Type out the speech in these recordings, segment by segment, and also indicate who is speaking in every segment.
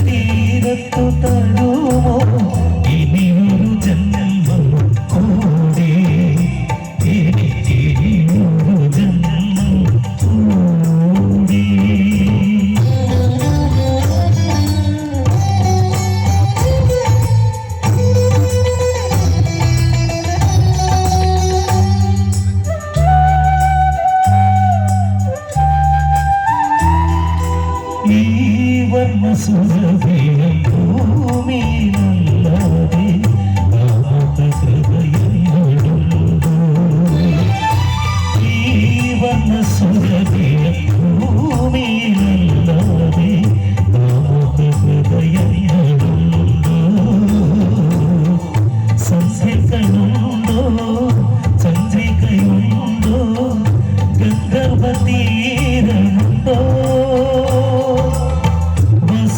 Speaker 1: തീരത്തു തടു സുരഭിയം ഭൂമിയിലല്ലാതെ നാമത്തെ ഹൃദയങ്ങളുണ്ടോ ജീവന സുരഭിയം ഭൂമിയിലല്ലാതെ സന്ധ്യകളുണ്ടോ ചന്ദ്രികയുണ്ടോ ഗന്ധർവതീരമുണ്ടോ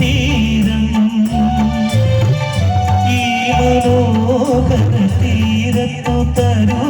Speaker 1: തീരം. ഈ മനോഹര തീരത്തു തരുമോ